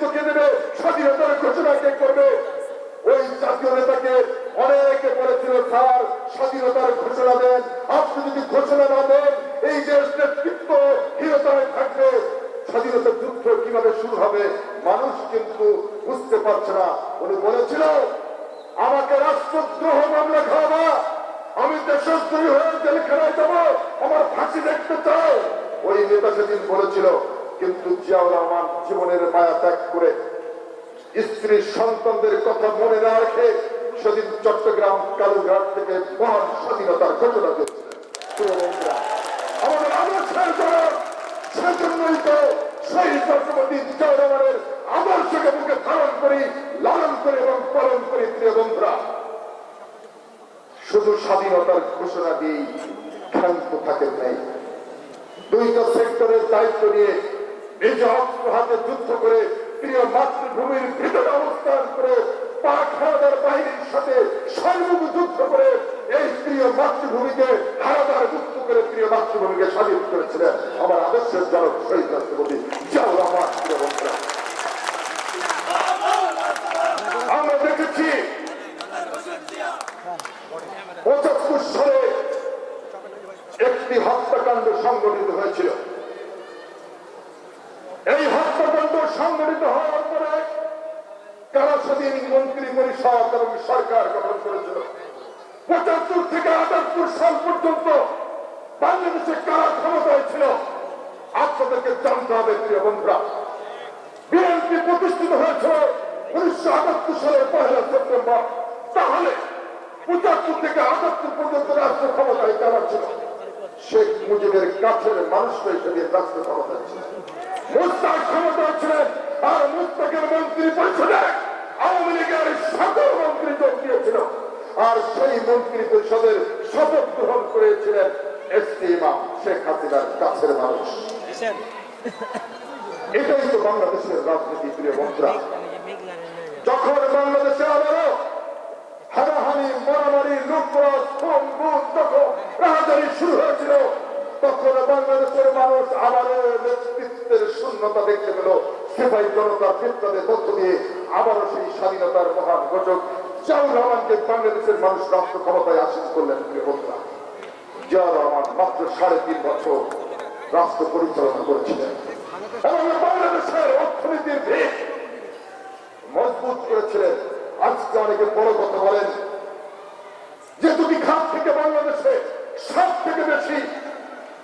কে দেবে, স্বাধীনতার ঘোষণা কে করবে। ওই জাতীয় নেতাকে অনেকে বলেছিল, স্যার, স্বাধীনতার ঘোষণা দেন। আপনি যদি ঘোষণা না দেন, এই দেশ নেতৃত্ব হীনতায় থাকবে। স্বাধীনতা যুদ্ধ কীভাবে শুরু হবে, মানুষ কিন্তু বুঝতে পারছে না। উনি বলেছিল, আমাকে রাষ্ট্রদ্রোহ মামলা খাওয়াবা। আমি দেশদ্রোহী হয়ে জেলখানায় যাব। আমার ফাঁসি দেখতে চাও। ওই নেতা সেদিন বলেছিল কিন্তু জিয়াউর রহমান জীবনের মায়া ত্যাগ করে স্ত্রী সন্তানদের কথা মনে না রেখে সেদিন চট্টগ্রাম কালুঘাট থেকে মহান স্বাধীনতার বন্ধুরা। শুধু স্বাধীনতার ঘোষণা ক্ষান্ত থাকেন নাই। দুইটা সেক্টরের দায়িত্ব নিয়ে নিজ অস্ত্র হাতে যুদ্ধ করে প্রিয় মাতৃভূমির ভিতরে অবস্থান করে পাক হানাদার বাহিনীর সাথে সর্বমুখ যুদ্ধ করে এই প্রিয় মাতৃভূমিকে হারাদার মুক্ত করে প্রিয় মাতৃভূমিকে স্বাধীন করেছিলেন আমার আদর্শের জনক শহীদ। আমরা দেখেছি পঁচাত্তর সালে একটি হত্যাকাণ্ড সংগঠিত হয়েছিল এই হত্যাকাণ্ড সংগঠিত হওয়ার পরে কারা সেদিন মন্ত্রী পরিষদ এবং সরকার গঠন করেছিল? পঁচাত্তর থেকে আটাত্তর সাল পর্যন্ত বাংলাদেশে কারা ক্ষমতায় ছিল? আপনাদেরকে জানতে হবে, প্রিয় বন্ধুরা। বিএনপি প্রতিষ্ঠিত হয়েছিল উনিশশো আটাত্তর সালের পহেলা সেপ্টেম্বর। তাহলে পঁচাত্তর থেকে আটাত্তর পর্যন্ত রাষ্ট্র ক্ষমতায় কারা ছিল? শেখ মুজিবের কাছের ক্ষমতায় ছিল মুস্তাক ক্ষমতায় ছিলেন আর মুস্তাকের মন্ত্রী পরিষদে আওয়ামী লীগের সকল মন্ত্রী যোগ দিয়েছিল। আর সেই মন্ত্রী পরিষদের শপথ গ্রহণ করেছিলেন ইমাম শেখ হাসিনার কাছের মানুষ। এটাই তো বাংলাদেশের রাজনীতি, প্রিয় বন্ধুরা। যখন বাংলাদেশে আবারও হানাহানি মারামারি লুটপাট খুন তখন রাহাজারি শুরু হয়েছিল, তখন বাংলাদেশের মানুষ আবারও নেতৃত্বের শূন্যতা দেখতে পেল। সেপাই জনতার বিপ্লবের তথ্য দিয়ে আবারও সেই স্বাধীনতার মহান ঘোষক জিয়াউর রহমানকে বাংলাদেশের মানুষ রাষ্ট্র ক্ষমতায় আসীন করলেন, প্রিয় জিয়াউর রহমান মাত্র সাড়ে তিন বছর রাষ্ট্র পরিচালনা করেছিলেন। এবং বাংলাদেশের অর্থনীতির ভিত মজবুত করেছিলেন। আজকে অনেকে বড় কথা বলেন যে দুটি খাত থেকে বাংলাদেশে সব থেকে বেশি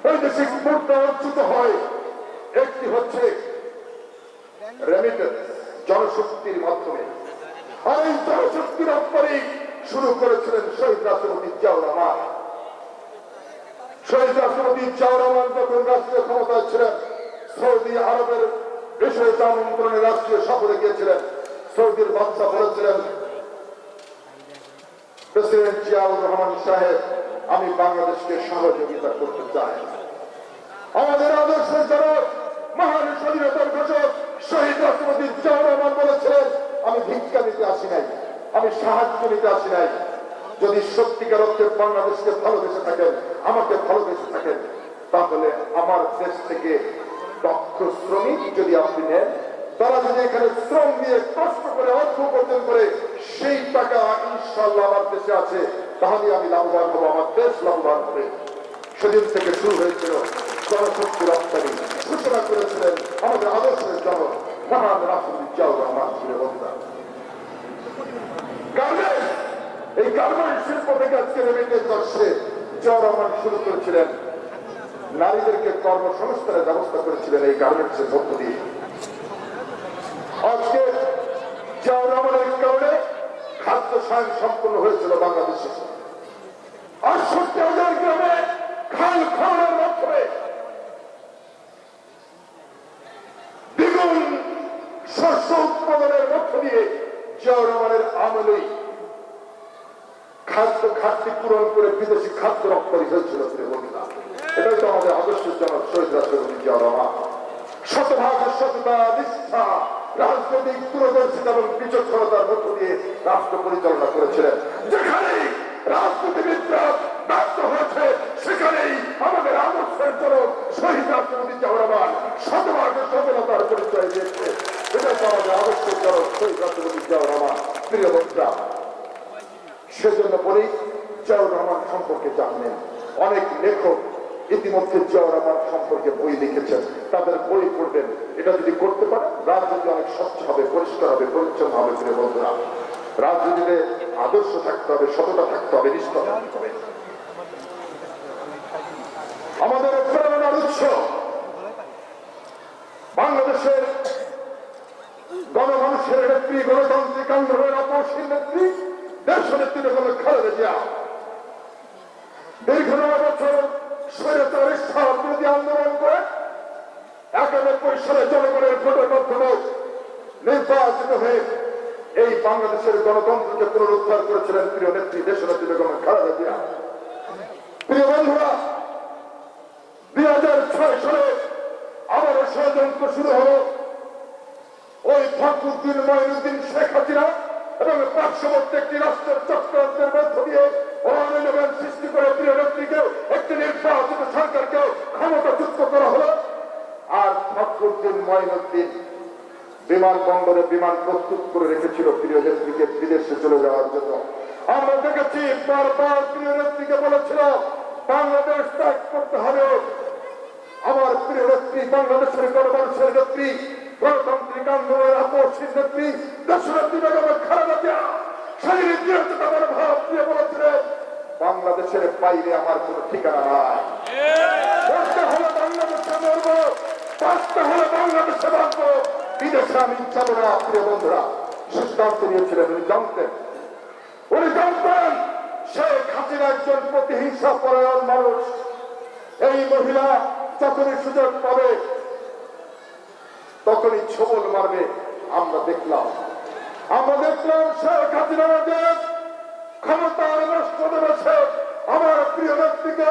বৈদেশিক মুদ্রা অর্জিত হয়, একটি হচ্ছে জনশক্তির মাধ্যমে। আর এই জনশক্তি রপ্তানি শুরু করেছিলেন শহীদ রাষ্ট্রপতি রহমান। শহীদ রাষ্ট্রপতি রহমান যখন রাষ্ট্রীয় ক্ষমতায় ছিলেন, সৌদি আরবের বিষয় আমন্ত্রণে রাষ্ট্রীয় সফরে গিয়েছিলেন, সৌদির বাদশাহ বলেছিলেন প্রেসিডেন্ট জিয়াউর রহমান সাহেব, আমি বাংলাদেশকে সহযোগিতা করতে চাই। আমাদের আদর্শের জনক মহান স্বাধীনতার ঘোষক শহীদ রাষ্ট্রপতি জিয়াউর রহমান বলেছিলেন, আমি ভিক্ষা নিতে আসি নাই, আমি সাহায্য নিতে আসি নাই। যদি সত্যিকার অর্থে বাংলাদেশকে ভালোবেসে থাকেন, আমাকে ভালোবেসে থাকেন, তাহলে আমার দেশ থেকে দক্ষ শ্রমিক যদি আপনি নেন, তারা যদি এখানে শ্রম দিয়ে কষ্ট করে, অর্থ উপার্জন করে ইনশাল্লাহ আমার দেশে আছে তাহলে আমি লাভবান হব, আমার দেশ লাভবান হবে। সেদিন থেকে শুরু হয়েছিল জনশক্তি রপ্তানি। ঘোষণা করেছিলেন আমাদের আদর্শের জনক, মহান জিয়াউর রহমান ছিল বন্ধুরা এই গার্মেন্ট শিল্প থেকে আজকে রেমিটেন্স আসছে। জিয়াউর রহমান শুরু করেছিলেন। নারীদেরকে কর্মসংস্থানের ব্যবস্থা করেছিলেন এই গার্মেন্টস এর মধ্য দিয়ে। আজকে জিয়াউর রহমানের কারণে খাদ্য সায়ন সম্পন্ন হয়েছিল বাংলাদেশে। আটষট্টি হাজার গ্রামে খাল খননের মাধ্যমে দ্বিগুণ শস্য উৎপাদনের মধ্য দিয়ে জিয়াউর আমলেই খাদ্য ঘাটতি পূরণ করে বিদেশি খাদ্য রপ্তানি হয়েছিল এটাই তো আমাদের আদর্শের জনক শহীদ রাষ্ট্রপতি জিয়াউর শতভাগ সততা নিষ্ঠা রাজনৈতিক দূরদর্শিতা এবং বিচক্ষণতার মধ্য দিয়ে রাষ্ট্র পরিচালনা করেছিলেন। যেখানেই রাজনীতিবিদরা ব্যর্থ হয়েছে, সেখানেই আমাদের আদর্শের জন্য শহীদ রাষ্ট্রপতি জাহরাবান শতভাগের সফলতার পরিচয় দিয়েছে। এটা তো আমাদের আদর্শের জন্য শহীদ রাষ্ট্রপতি জাহরাবান প্রিয় বন্ধুরা, সেজন্য বলি, জিয়াউর রহমান সম্পর্কে জানলেন অনেক লেখক বই লিখেছেন, তাদের বই পড়বেন। এটা যদি করতে পারেন, রাজনীতি অনেক স্বচ্ছ হবে, পরিষ্কার হবে, পরিচ্ছন্ন হবে, প্রিয় বন্ধুরা। রাজনীতিতে আদর্শ থাকতে হবে, সততা থাকতে হবে নিষ্ঠা হবে। আমাদের প্রেরণার উৎস বাংলাদেশের গণমানুষের নেত্রী, গণতান্ত্রিক আন্দোলনের অপসীর নেত্রী, দেশ নেত্রী খালেদা জিয়া। দীর্ঘ নয় বছর স্বৈরাচার ইসলাম বিরোধী আন্দোলন করে একানব্বই সালে জনগণের ভোটের মাধ্যমে নির্বাচিত হয়ে এই বাংলাদেশের গণতন্ত্রকে পুনরুদ্ধার করেছিলেন প্রিয় নেত্রী দেশনেত্রী বেগম খালেদা জিয়া। দুই হাজার ছয় সালে আবারও ষড়যন্ত্র শুরু হলো। ওই ফখরুদ্দিন মঈনুদ্দিন শেখ হাসিনা এবং পার্শ্ববর্তী একটি রাষ্ট্রের চক্রান্তের মধ্য দিয়ে প্রিয় নেত্রীকে মঈনুদ্দিন বিমানবন্দরে বিমান প্রস্তুত করে রেখেছিল প্রিয় নেত্রীকে বিদেশে চলে যাওয়ার জন্য। আমরা দেখেছি বারবার প্রিয় নেত্রীকে বলেছিল বাংলাদেশ ত্যাগ করতে হবে। আমার প্রিয় নেত্রী বাংলাদেশের গণমানুষের নেত্রী গণতান্ত্রিক আন্দোলনের আপসীর নেত্রী দেশনেত্রী বেগম খালেদা জিয়া শারীরিক দৃঢ়তা মনোভাব দিয়ে বলেছিলেন বাংলাদেশের বাইরে আমার কোনো ঠিকানা নাই বলতে হলে বাংলাদেশে মরবো বাঁচতে হলে বাংলাদেশে বাঁচবো বিদেশে আমি যাব না, প্রিয় বন্ধুরা, সিদ্ধান্ত নিয়েছিলেন উনি জানতেন। উনি জানতেন, শেখ হাসিনা একজন প্রতিহিংসা পরায়ণ মানুষ। এই মহিলা যখনই সুযোগ পাবে, তখনই ছবল মারবে, আমরা দেখলাম। আমরা দেখলাম শেখ হাসিনা ক্ষমতার নষ্ট করেছে আমার প্রিয় ব্যক্তিকে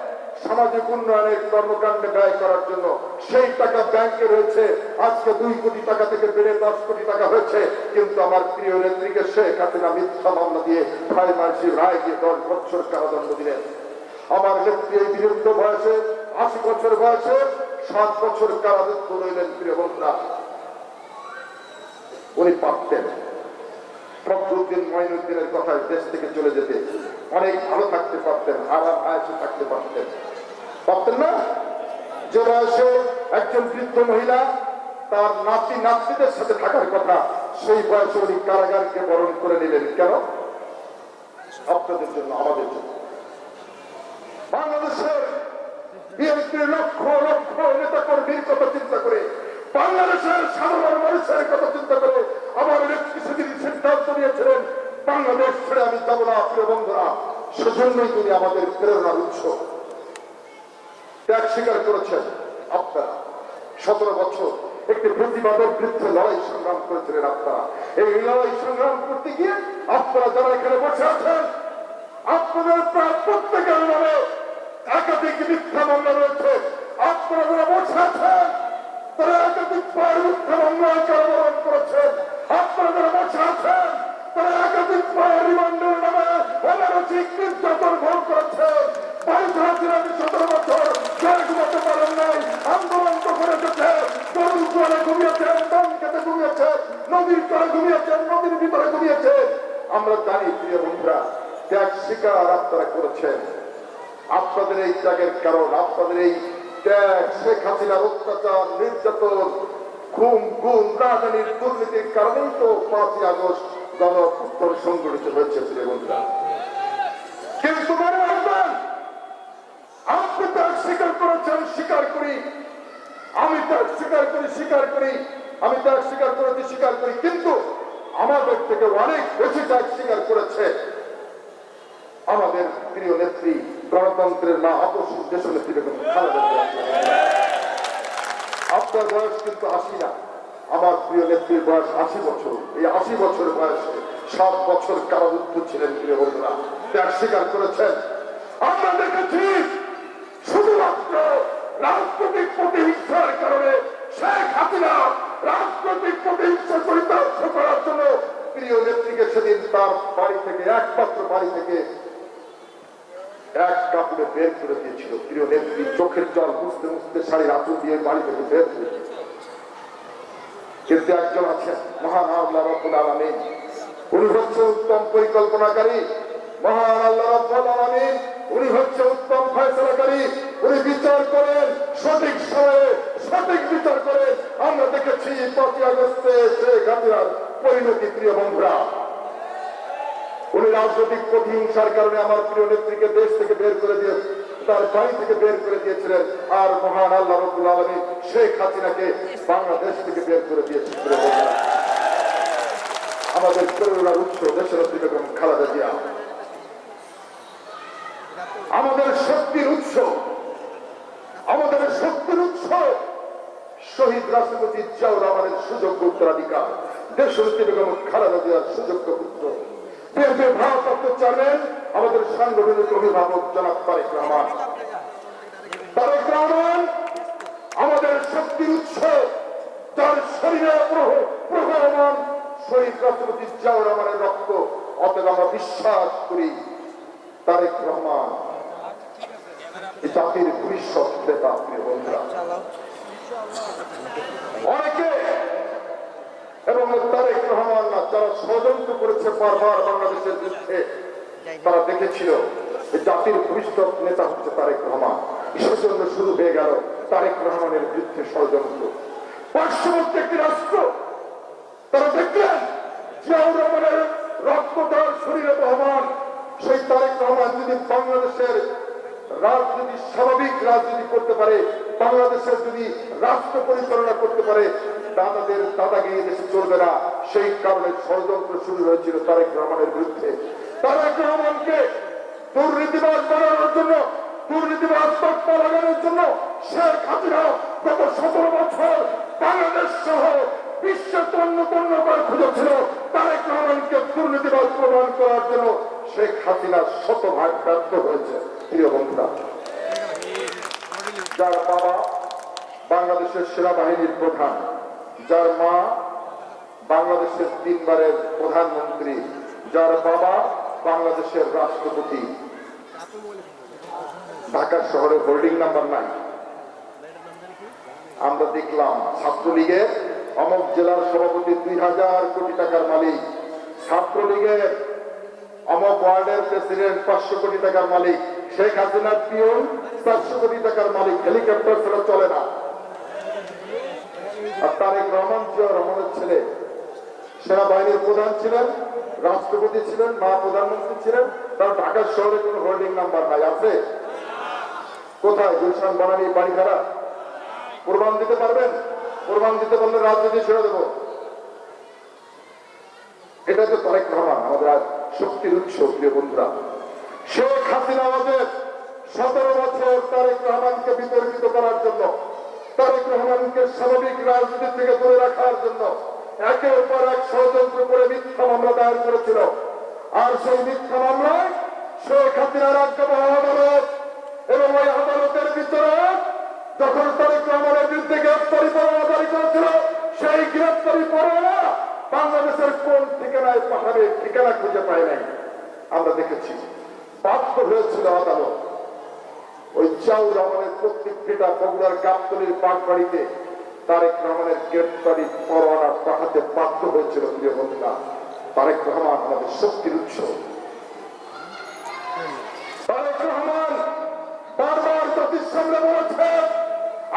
সামাজিক উন্নয়নের কর্মকাণ্ডে ব্যয় করার জন্য সেই টাকা ব্যাংকে রয়েছে। আজকে দুই কোটি টাকা থেকে বেড়ে দশ কোটি টাকা হয়েছে। কিন্তু আমার প্রিয় নেত্রীকে শেখ হাসিনা মিথ্যা মামলা দিয়ে ফাইভ মার্সি রায় দিয়ে দশ বছর কারাদণ্ড দিলেন। আমার নেত্রী এই বিরুদ্ধ বয়সে, আশি বছর বয়সে সাত বছর কারাদুদ্ধ রইলেন প্রিয় বন্ধুরা। উনি পারতেন ফখরুদ্দিন মঈনুদ্দিনের কথায় দেশ থেকে চলে যেতে অনেক ভালো থাকতে পারতেন আরাম আয়সে থাকতে পারতেন। পারতেন না? যে বয়সে একজন বৃদ্ধ মহিলা তার নাতি নাতনিদের সাথে থাকার কথা, সেই বয়সে উনি কারাগারকে বরণ করে নিলেন। কেন? আপনাদের জন্য, আমাদের জন্য। বাংলাদেশের বিএনপির লক্ষ লক্ষ নেতা কর্মীর কথা চিন্তা করে, বাংলাদেশের সাধারণ মানুষের কথা চিন্তা করে আমার সেদিন সিদ্ধান্ত নিয়েছিলেন, বাংলাদেশ ছেড়ে আমি যাব না বন্ধুরা। সেজন্যই তিনি আমাদের প্রেরণার উৎস। ত্যাগ স্বীকার করেছেন আপনারা। সতেরো বছর একটি প্রতিবাদের বিরুদ্ধে লড়াই সংগ্রাম করেছিলেন আপনারা। এই লড়াই সংগ্রাম করতে গিয়ে আপনারা যারা এখানে বসে আছেন, আপনাদের প্রায় প্রত্যেকের নামে একাধিক মিথ্যা মামলা রয়েছে। আপনারা যারা বসে আছেন, তারা একাধিক বার মিথ্যা মামলায় কারাবরণ করেছেন। আপনারা যারা বসে আছেন, তারা একাধিক বার রিমান্ডের নামে অনারসিক নির্যাতন ভোগ করেছেন। বাড়িতে আছেন সতেরো বছর জয় ঘুমাতে নাই। আন্দোলন তো করে জলে ঘুমিয়েছেন ধান খেতে ঘুমিয়েছেন নদীর তলে ঘুমিয়েছেন নদীর ভিতরে ঘুমিয়েছেন আমরা জানি, প্রিয় বন্ধুরা, ত্যাগ স্বীকার আপনারা করেছেন। আপনাদের এই ত্যাগের কারণ, আপনাদের এই ত্যাগ শেখ হাসিনার অত্যাচার, নির্যাতন, খুন, গুম, রাজধানীর দুর্নীতির কারণেই তো পাঁচই আগস্ট গণ সংগঠিত হয়েছে, প্রিয় বন্ধুরা কিন্তু মনে রাখবেন আপনি ত্যাগ স্বীকার করেছেন স্বীকার করি আমি ত্যাগ স্বীকার করি স্বীকার করি। আমি ত্যাগ স্বীকার করেছি, স্বীকার করি। কিন্তু আমাদের থেকে অনেক বেশি ত্যাগ স্বীকার করেছে আমাদের প্রিয় নেত্রী, গণতন্ত্রের মা আপসী দেশ আপনার বয়স কিন্তু আশি না। আমার প্রিয় নেত্রীর বয়স আশি বছর। এই আশি বছর বয়সে সাত বছর কারারুদ্ধ ছিলেন প্রিয় বন্ধুরা। ত্যাগ স্বীকার করেছেন। এক কাপড়ে বের করে দিয়েছিল। প্রিয় নেত্রী, চোখের জল মুছতে মুছতে শাড়ির আঁচল দিয়ে বাড়ি থেকে বের করে কিন্তু একজন আছেন, মহান আল্লাহ রব্বুল আলামিন। উনি হচ্ছে উত্তম পরিকল্পনাকারী, মহান আল্লাহ রব্বুল আলামিন। উনি হচ্ছে উত্তম ফয়সলাকারী। উনি বিচার করেন, সঠিক সময়ে সঠিক বিচার করেন। আমরা দেখেছি পাঁচই আগস্টে শেখ হাসিনার পরিণতি, প্রিয় বন্ধুরা। উনি রাজনৈতিক প্রতিহিংসার কারণে আমার প্রিয় নেত্রীকে দেশ থেকে বের করে দিয়ে, তার বাড়ি থেকে বের করে দিয়েছিলেন। আর মহান আল্লাহ রবুল আলমী শেখ হাসিনাকে বাংলাদেশ থেকে বের করে বন্ধুরা। আমাদের করুণার উৎস দেশের বেগম খালেদা জিয়া। আমাদের শক্তির উৎস, আমাদের শক্তির উৎস শহীদ রাষ্ট্রপতি জিয়াউর রহমানের সুযোগ্য উত্তরাধিকার। দেশনেত্রী বেগম খালাদা জিয়ার সুযোগ্য পুত্র। আমাদের সাংগঠনিক অভিভাবক জনাব তারেক রহমান। তারেক রহমান, আমাদের শক্তির উৎস, যার শরীরে প্রবহমান শহীদ রাষ্ট্রপতি জিয়াউর রহমানের রক্ত, অতএব আমরা বিশ্বাস করি তারেক রহমান। জাতির ভবিষ্যৎ নেতা, প্রিয় বন্ধুরা। অনেকে এবং তারেক রহমান যারা ষড়যন্ত্র করেছে বারবার বাংলাদেশের বিরুদ্ধে তারা দেখেছিল জাতির ভবিষ্যৎ নেতা হচ্ছে তারেক রহমান। সেজন্য শুরু হয়ে গেল তারেক রহমানের বিরুদ্ধে ষড়যন্ত্র। পার্শ্ববর্তী একটি রাষ্ট্র তারা দেখলেন জিয়াউর রহমানের রক্ত তার শরীরে বহমান সেই তারেক রহমান যদি বাংলাদেশের রাজনীতি স্বাভাবিক রাজনীতি করতে পারে বাংলাদেশের যদি রাষ্ট্র পরিচালনা করতে পারে দাদাদের, দাদাগিরি দেশে চলবে না। সেই কারণে ষড়যন্ত্র শুরু হয়েছিল তারেক রহমানের বিরুদ্ধে। তারেক রহমানকে দুর্নীতিবাজ বানানোর জন্য বাংলাদেশের সেনাবাহিনীর প্রধান যার মা বাংলাদেশের তিনবারের প্রধানমন্ত্রী, যার বাবা বাংলাদেশের রাষ্ট্রপতি। ঢাকা শহরে হোল্ডিং নাম্বার নাই আমরা দেখলাম ছাত্রলীগের অমক জেলার সভাপতি দুই হাজার কোটি টাকার মালিক। ছাত্রলীগের অমক ওয়ার্ডের প্রেসিডেন্ট পাঁচশো কোটি টাকার মালিক। শেখ হাসিনার পিয়ন চারশো কোটি টাকার মালিক। হেলিকপ্টার ছাড়া চলে না। আর তারেক রহমান জিয়া রহমানের ছেলে। সেনাবাহিনীর প্রধান ছিলেন, রাষ্ট্রপতি ছিলেন, মা প্রধানমন্ত্রী ছিলেন, তার ঢাকার শহরে কোনো হোল্ডিং নাম্বার নাই, আছে? কোথায়? গুলশান, বানানি বাড়ি খারাপ কোরবান দিতে পারবেন? কোরবান দিতে পারলে রাজনীতি ছেড়ে দেবো। এটা তো তারেক রহমান, আমাদের আজ শক্তির উৎস, প্রিয় বন্ধুরা। শেখ হাসিনা আমাদের সতেরো বছর তারেক রহমানকে বিতর্কিত করার জন্য তারেক রহমানকে স্বাভাবিক রাজনীতি থেকে দূরে রাখার জন্য একের পর এক ষড়যন্ত্র করে মিথ্যা মামলা দায়ের করেছিল। আর সেই মিথ্যা মামলায় শেখ হাসিনা রাজ্য মহাদালত এবং ওই আদালতের বিচারক যখন তারেক রহমানের বিরুদ্ধে গ্রেপ্তারি পরোয়ানা জারি করেছিল, সেই গ্রেপ্তারি পরোয়ানা বাংলাদেশের কোন ঠিকানায় পাঠাবে ঠিকানা খুঁজে পায় নাই। আমরা দেখেছি, বাধ্য হয়েছিল আদালত ওই চাউ রহমানের প্রত্যেকটা বগুড়ার গাবতলির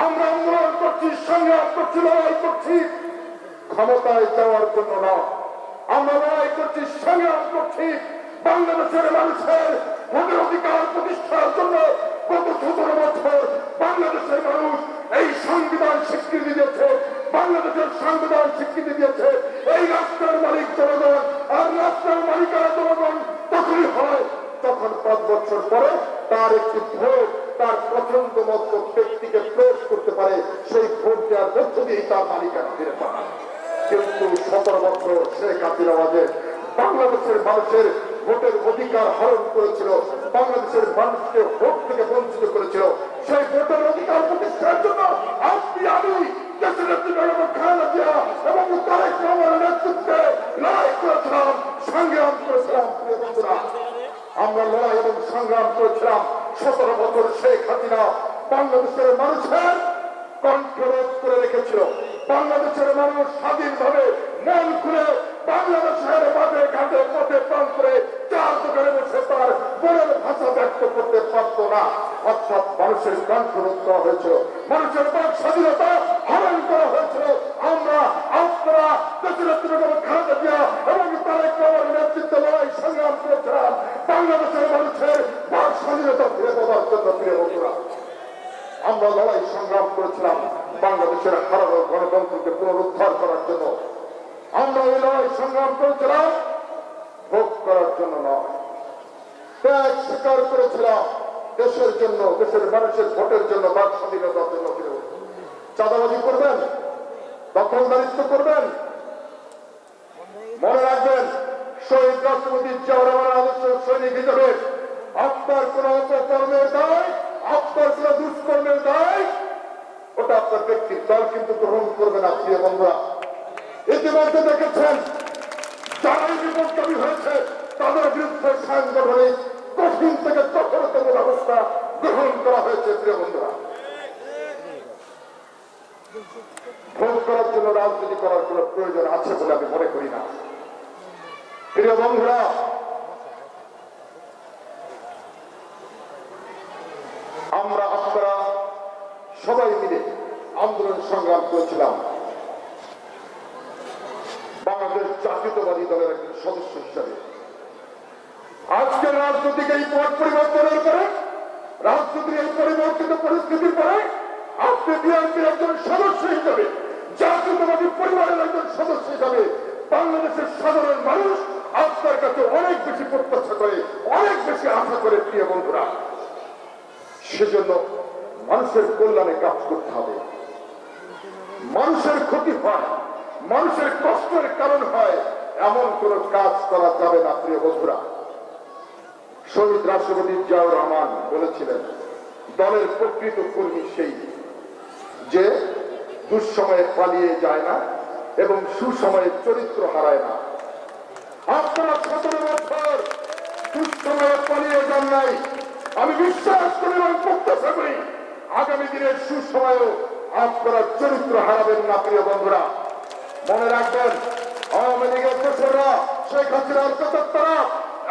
আমরা আন্দোলন করছি, সংগ্রাম করছি ক্ষমতায় যাওয়ার জন্য না, আমরা লড়াই করছি, সংগ্রাম করছি। বাংলাদেশের মানুষের অধিকার প্রতিষ্ঠার জন্য গত সতেরো বছর বাংলাদেশের মানুষ এই সংবিধান স্বীকৃতি দিয়েছে, বাংলাদেশের সংবিধান স্বীকৃতি দিয়েছে। এই রাষ্ট্রের মালিক জনগণ আর রাষ্ট্রের মালিকানা জনগণ তখনই হয়, তখন পাঁচ বছর পরে তার একটি ভোট, তার পছন্দ মতো ব্যক্তিকে প্রয়োগ করতে পারে। সেই ভোট দেওয়ার মধ্য দিয়েই তার মালিকানা ফিরে পায়। কিন্তু সতেরো বছর শেখ আমাদের বাংলাদেশের মানুষের ভোটের অধিকার হরণ করেছিল, বাংলাদেশের মানুষকে ভোট থেকে বঞ্চিত করেছিল। সেই ভোটের অধিকার প্রতিষ্ঠার জন্য আপনি আমি এবং সংগ্রাম সতেরো বছর বাংলাদেশের মানুষের কণ্ঠরোধ করে রেখেছিল। বাংলাদেশের মানুষ স্বাধীনভাবে মন খুলে বাংলাদেশের মাঠে ঘাটে পথে প্রাণ করে চার দোকানে বসে তার করা হয়েছিল। আমরা লড়াই সংগ্রাম করেছিলাম। বাংলাদেশের মানুষের গণতন্ত্রকে পুনরুদ্ধার করার জন্য। আমরা এই লড়াই সংগ্রাম করেছিলাম, ভোগ করার জন্য নয়। ত্যাগ স্বীকার করেছিলাম, দেশের জন্য, দেশের মানুষের ভোটের জন্য, বাক স্বাধীনতার জন্য চাঁদাবাজি করবেন, দখলদারিত্ব করবেন, মনে রাখবেন, শহীদ রাষ্ট্রপতি জিয়াউর রহমানের আদর্শ সৈনিক হিসেবে আপনার কোন অপকর্মের দায়, আপনার কোন দুষ্কর্মের দায়, ওটা আপনার ব্যক্তির দল কিন্তু গ্রহণ করবে না, প্রিয় বন্ধুরা। ইতিমধ্যে দেখেছেন, যারাই বিপদকারী হয়েছে, তাদের বিরুদ্ধে সাংগঠনিক কঠিন থেকে কঠোরতম ব্যবস্থা গ্রহণ করা হয়েছে, প্রিয় বন্ধুরা। ভোট করার জন্য, রাজনীতি করার কোন প্রয়োজন আছে বলে আমি মনে করি না। প্রিয় বন্ধুরা, আমরা আপনারা সবাই মিলে আন্দোলন সংগ্রাম করেছিলাম বাংলাদেশ জাতীয়তাবাদী দলের একজন সদস্য হিসাবে। আজকের রাজনৈতিক এই পথ পরিবর্তনের পরে রাজনীতির এই পরিবর্তিত পরিস্থিতির পরে, আপনি বিএনপির একজন সদস্য হিসাবে, জাতীয়তাবাদী পরিবারের একজন সদস্য হিসাবে বাংলাদেশের সাধারণ মানুষ আপনার কাছে অনেক বেশি প্রত্যাশা করে, অনেক বেশি আশা করে, প্রিয় বন্ধুরা। সেজন্য মানুষের কল্যাণে কাজ করতে হবে। মানুষের ক্ষতি হয়, মানুষের কষ্টের কারণ হয় এমন কোন কাজ করা যাবে না, প্রিয় বন্ধুরা। শহীদ রাষ্ট্রপতি জিয়াউর রহমান বলেছিলেন, দলের প্রকৃত কর্মী সেই যে দুঃসময়ে পালিয়ে যায় না এবং সুসময়ে চরিত্র হারায় না। আপনারা সতেরো বছর দুঃসময়ে পালিয়ে যান নাই। আমি বিশ্বাস করি এবং প্রত্যাশা করি, আগামী দিনের সুসময়েও আপনারা চরিত্র হারাবেন না, প্রিয় বন্ধুরা। মনে রাখবেন আওয়ামী লীগের দোসররা শেখ হাসিনার প্রত্যেকরা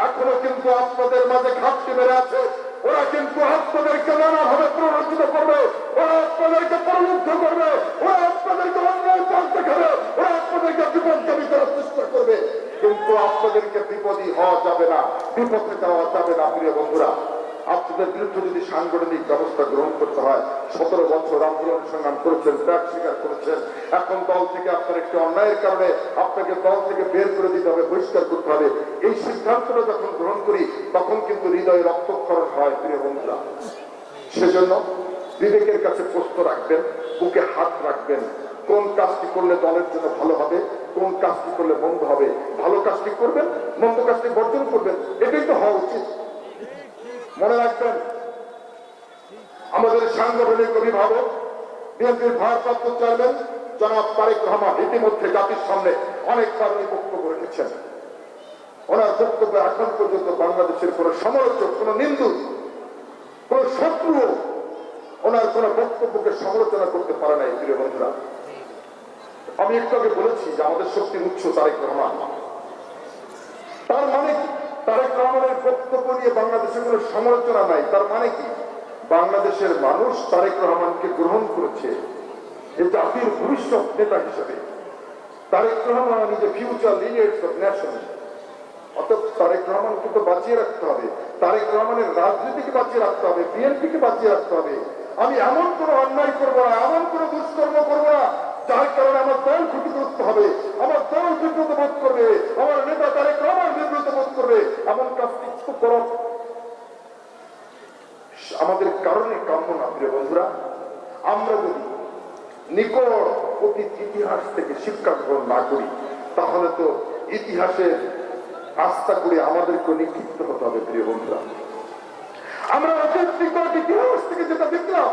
এখনও কিন্তু আপনাদের মাঝে ঘাটতি মেরে আছে। ওরা কিন্তু আপনাদেরকে নানাভাবে প্ররোচিত করবে। ওরা আপনাদেরকে প্রলুব্ধ করবে। ওরা আপনাদেরকে অন্যায় পথ দেখাবে। ওরা আপনাদেরকে বিপদগামী করার চেষ্টা করবে। কিন্তু আপনাদেরকে বিপদী হওয়া যাবে না। বিপদে দেওয়া যাবে না, প্রিয় বন্ধুরা। আপনাদের বিরুদ্ধে যদি সাংগঠনিক ব্যবস্থা গ্রহণ করতে হয়, সতেরো বছর আন্দোলন সংগ্রাম করেছেন, ত্যাগ স্বীকার করেছেন, এখন দল থেকে আপনার একটি অন্যায়ের কারণে আপনাকে দল থেকে বের করে দিতে হবে, বহিষ্কার করতে হবে। এই সিদ্ধান্তটা যখন গ্রহণ করি, তখন কিন্তু হৃদয়ে রক্তক্ষরণ হয়, প্রিয় বন্ধুরা। সেজন্য বিবেকের কাছে প্রশ্ন রাখবেন, বুকে হাত রাখবেন, কোন কাজটি করলে দলের জন্য ভালো হবে, কোন কাজটি করলে মন্দ হবে, ভালো কাজটি করবেন, মন্দ কাজটি বর্জন করবেন, এটাই তো হওয়া উচিত। মনে রাখবেন, আমাদের সাংগঠনিক অভিভাবক, বিএনপির ভারপ্রাপ্ত চেয়ারম্যান জনাব তারেক রহমান ইতিমধ্যে জাতির সামনে অনেকবার উনি বক্তব্য রেখেছেন। ওনার বক্তব্য এখন পর্যন্ত বাংলাদেশের কোন সমালোচক, কোন নিন্দু কোন শত্রু ওনার কোন বক্তব্যকে সমালোচনা করতে পারে নাই, প্রিয় বন্ধুরা। আমি একটু আগে বলেছি যে আমাদের শক্তির উৎস তারেক রহমান। তার মানে তারেক রহমানের বক্তব্য নিয়ে বাংলাদেশে কোনো সমালোচনা নাই। তার মানে কি? বাংলাদেশের মানুষ তারেক রহমানকে গ্রহণ করেছে যে জাতির ভবিষ্যৎ নেতা হিসেবে। তারেক রহমান নিজে ফিউচার লিডার্স অফ ন্যাশন অর্থাৎ তারেক রহমানকে তো বাঁচিয়ে রাখতে হবে। তারেক রহমানের রাজনীতিকে বাঁচিয়ে রাখতে হবে, বিএনপিকে বাঁচিয়ে রাখতে হবে। আমি এমন কোন অন্যায় করব না, এমন কোন দুষ্কর্ম করব না, যার কারণে আমার দল ক্ষতিগ্রস্ত হবে। আমার দল বিব্রত বোধ করবে। আমার নেতা তারেক রহমান করবে এমন কাজটি তো করা। আমাদের কারণে কাম্য না, প্রিয় বন্ধুরা। আমরা যদি নিকট অতীত ইতিহাস থেকে শিক্ষা গ্রহণ না করি, তাহলে তো ইতিহাসের আস্থা করে আমাদেরকে নিক্ষিপ্ত হতে হবে, প্রিয় বন্ধুরা। আমরা অতীত ইতিহাস থেকে যেটা দেখলাম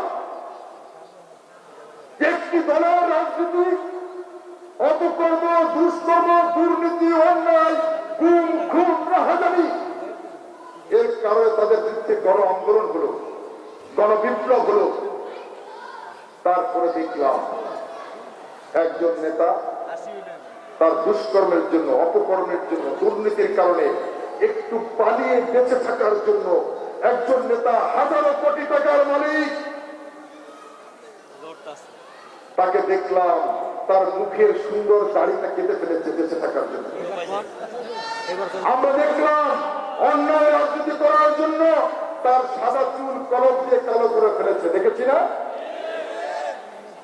একটি দলের রাজনীতি দুর্নীতি অন্যায় গুম খুন রাহাজানি এর কারণে তাদের বিরুদ্ধে গণ আন্দোলন হলো গণবিপ্লব হলো তারপরে দেখলাম। একজন নেতা তার দুষ্কর্মের জন্য অপকর্মের জন্য দুর্নীতির কারণে একটু পালিয়ে বেঁচে থাকার জন্য একজন নেতা হাজারো কোটি টাকার মালিক। তাকে দেখলাম তার মুখের সুন্দর দাড়িটা কেটে ফেলেছে বেঁচে থাকার জন্য। আমরা দেখলাম অন্যায় রাজনীতি করার জন্য তার সাদা চুল কলম দিয়ে কালো করে ফেলেছে। দেখেছি না?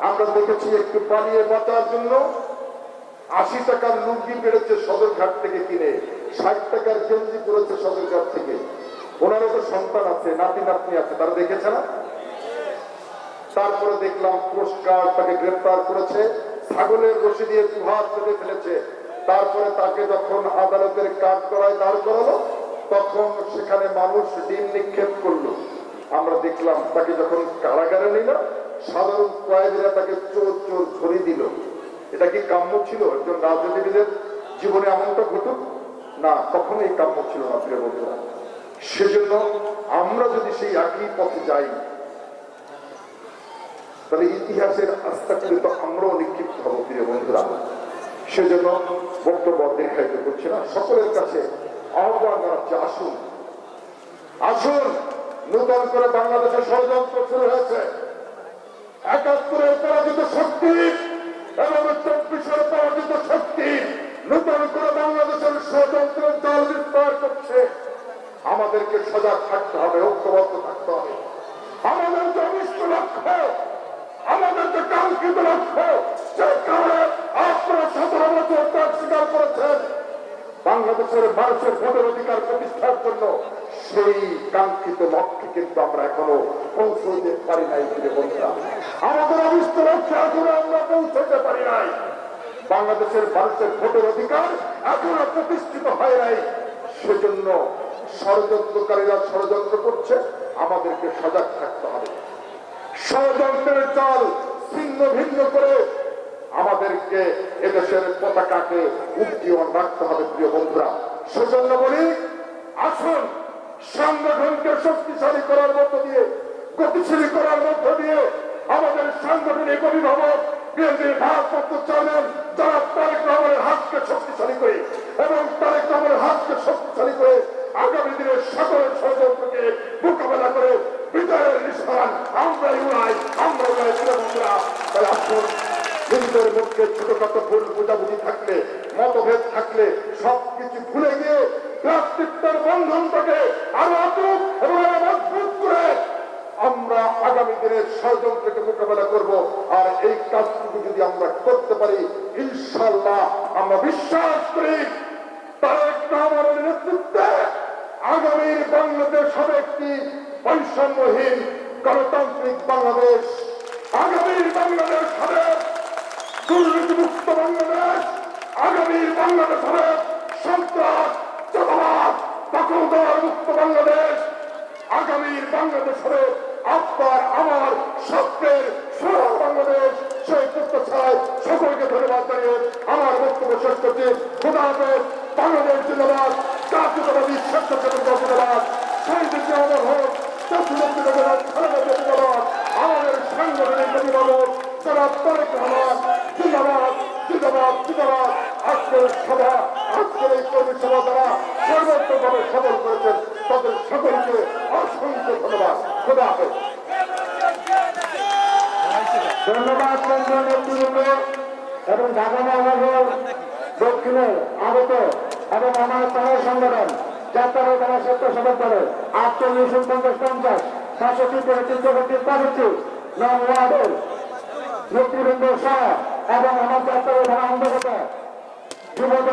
আমরা দেখেছি একটু পালিয়ে বাঁচার জন্য আশি টাকার লুঙ্গি বেড়েছে সদরঘাট থেকে কিনে, ষাট টাকার গেঞ্জি পড়েছে সদরঘাট থেকে। ওনারও তো সন্তান আছে, নাতি নাতনি আছে, তারা দেখেছে না? তারপরে দেখলাম পুরস্কার তাকে গ্রেপ্তার করেছে, ছাগলের রশি দিয়ে দুহাত ফেলেছে। তারপরে তাকে যখন আদালতের কাজ করায় দাঁড় করালো তখন সেখানে মানুষ ডিম নিক্ষেপ করল। আমরা দেখলাম তাকে যখন কারাগারে নিল, সাধারণ কয়েদিরা তাকে চোর চোর ধরে দিল। এটা কি কাম্য ছিল? একজন রাজনীতিবিদের জীবনে এমনটা ঘটুক? না, কখনোই কাম্য ছিল না, প্রিয় বন্ধুরা। সেজন্য আমরা যদি সেই একই পথে যাই, তাহলে ইতিহাসের আস্থাকৃত আমরাও নিক্ষিপ্ত হব, প্রিয় বন্ধুরা। সেজন্য বক্তব্য দীর্ঘায়িত করছি না। সকলের কাছে আহ্বান জানাচ্ছে, আসুন। আসুন, নূতন করে বাংলাদেশের ষড়যন্ত্র শুরু হয়েছে। একাত্তরের পরাজিত শক্তি এবং চব্বিশের পরাজিত শক্তি নূতন করে বাংলাদেশের ষড়যন্ত্রের জাল বিস্তার করছে। আমাদেরকে সজাগ থাকতে হবে, ঐক্যবদ্ধ থাকতে হবে। আমাদের যে অনিষ্ট লক্ষ্য, আমাদের যে কাঙ্ক্ষিত লক্ষ্য, যে কারণে আপনারা সতেরো বছর ত্যাগ স্বীকার করেছেন। বাংলাদেশের মানুষের ভোটের অধিকার প্রতিষ্ঠার জন্য সেই কাঙ্ক্ষিত লক্ষ্যে কিন্তু আমরা এখনও পৌঁছতে পারি নাই ফিরে আমাদের অনিষ্ট লক্ষ্যে এখনও আমরা পৌঁছতে পারি নাই। বাংলাদেশের মানুষের ভোটের অধিকার এখনও প্রতিষ্ঠিত হয় নাই। সেজন্য ষড়যন্ত্রকারীরা ষড়যন্ত্র করছে, আমাদেরকে সজাগ থাকতে হবে। ষড়যন্ত্রের জাল ছিন্ন ভিন্ন করে আমাদেরকে এদেশের পতাকাকে উজ্জীবন রাখতে হবে, প্রিয় বন্ধুরা। সেজন্য বলি, আসুন সংগঠনকে শক্তিশালী করার মধ্য দিয়ে, গতিশীল করার মধ্য দিয়ে আমাদের সাংগঠনিক অভিভাবক বিএনপির ভারপ্রাপ্ত চেয়ারম্যান যারা তারেক রহমানের হাতকে শক্তিশালী করে এবং তারেক রহমানের হাতকে শক্তিশালী করে আগামী দিনের সকলের ষড়যন্ত্রকে মোকাবেলা করে বিজয়ের নিশান আমরা উড়াই আমরা বন্ধুরা। তাহলে আসুন হিন্দুদের মধ্যে ছোটখাটো ভুল বোঝাবুঝি থাকলে, মতভেদ থাকলে সবকিছু ভুলে গিয়ে ভ্রাতৃত্বের বন্ধনটাকে আরও এবং মজবুত করে আমরা আগামী দিনের ষড়যন্ত্রকে মোকাবেলা করব। আর এই কাজটুকু যদি আমরা করতে পারি ইনশাল্লাহ আমরা বিশ্বাস করি তারেক রহমানের নেতৃত্বে আগামীর বাংলাদেশ হবে একটি বৈষম্যহীন গণতান্ত্রিক বাংলাদেশ। আগামীর বাংলাদেশ হবে দুর্নীতিমুক্ত বাংলাদেশ আগামীর বাংলাদেশ হবে সন্ত্রাস চাঁদাবাদ দখলদার মুক্ত বাংলাদেশ আগামীর বাংলাদেশ হবে আপনার আমার স্বপ্নের সোনার বাংলাদেশ সেই প্রত্যাশায় সকলকে ধন্যবাদ জানিয়ে আমার বক্তব্য শেষ করছি খোদা হাফেজ বাংলাদেশ জিন্দাবাদ জাতীয়তাবাদী স্বেচ্ছাসেবক জিন্দাবাদ শহীদ জিয়াউর হোক জাতীয়তাবাদী জিন্দাবাদ খালেদা জিন্দাবাদ আমাদের সাংগঠনিক অভিভাবক যারা তারেক রহমান জিন্দাবাদ জিন্দাবাদ জিন্দাবাদ আজকের সভা, আজকের এই কর্মী সভা দ্বারা সর্বোত্তমভাবে সফল করেছেন তাদের সকলকে অসংখ্য ধন্যবাদ। খোদা হাফেজ। ধন্যবাদ কেন্দ্রীয় নেতৃবৃন্দ এবং ঢাকা মহানগর দক্ষিণে আগত এবং আমার পাড়ার সংগঠন যাত্রা তারা স্বেচ্ছাসেবক দলের আটচল্লিশ উনপঞ্চাশ পঞ্চাশ, সাতষট্টি করে তিনশো পঁয়ষট্টি নং ওয়ার্ডের নেতৃবৃন্দ সহ এবং আমার যাত্রা অন্তর্গত যুবদল